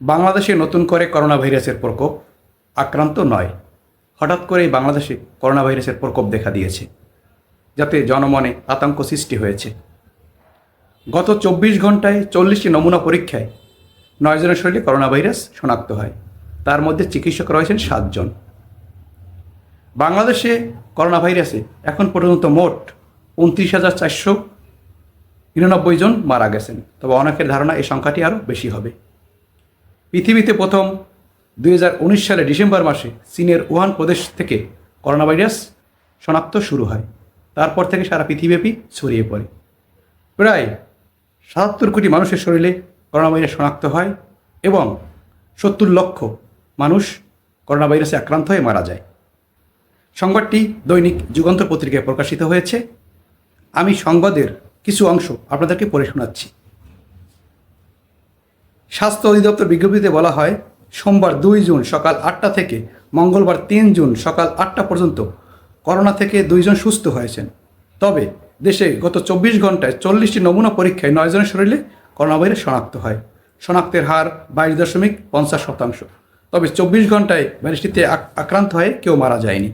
বাংলাদেশে নতুন করে করোনা ভাইরাসের প্রকোপ আক্রান্ত নয়। হঠাৎ করেই বাংলাদেশে করোনা ভাইরাসের প্রকোপ দেখা দিয়েছে, যাতে জনমনে আতঙ্ক সৃষ্টি হয়েছে। গত চব্বিশ ঘন্টায় চল্লিশটি নমুনা পরীক্ষায় নয় জনের শরীরে করোনা ভাইরাস শনাক্ত হয়, তার মধ্যে চিকিৎসক রয়েছেন সাতজন বাংলাদেশে করোনা ভাইরাসে এখন পর্যন্ত মোট উনত্রিশ হাজার চারশো নিরানব্বই জন মারা গেছেন, তবে অনেকের ধারণা এই সংখ্যাটি আরও বেশি হবে। পৃথিবীতে প্রথম দুই সালে ডিসেম্বর মাসে চীনের উহান প্রদেশ থেকে করোনা ভাইরাস শনাক্ত শুরু হয়। তারপর থেকে সারা পৃথিবীব্যাপী ছড়িয়ে পড়ে। প্রায় সাতাত্তর কোটি মানুষের শরীরে করোনা ভাইরাস শনাক্ত হয় এবং সত্তর লক্ষ মানুষ করোনা ভাইরাসে আক্রান্ত হয়ে মারা যায়। সংবাদটি দৈনিক যুগান্তর পত্রিকায় প্রকাশিত হয়েছে। আমি সংবাদের কিছু অংশ আপনাদেরকে পড়ে শোনাচ্ছি। স্বাস্থ্য অধিদপ্তর বিজ্ঞপ্তিতে বলা হয়, সোমবার দুই জুন সকাল আটটা থেকে মঙ্গলবার তিন জুন সকাল আটটা পর্যন্ত করোনা থেকে দুইজন সুস্থ হয়েছেন। তবে দেশে গত চব্বিশ ঘন্টায় চল্লিশটি নমুনা পরীক্ষায় নয় জনের শরীরে করোনা ভাইরাস শনাক্ত হয়। শনাক্তের হার বাইশ দশমিক পঞ্চাশ শতাংশ। তবে চব্বিশ ঘন্টায় ভাইরাসটিতে আক- আক্রান্ত হয়ে কেউ মারা যায়নি।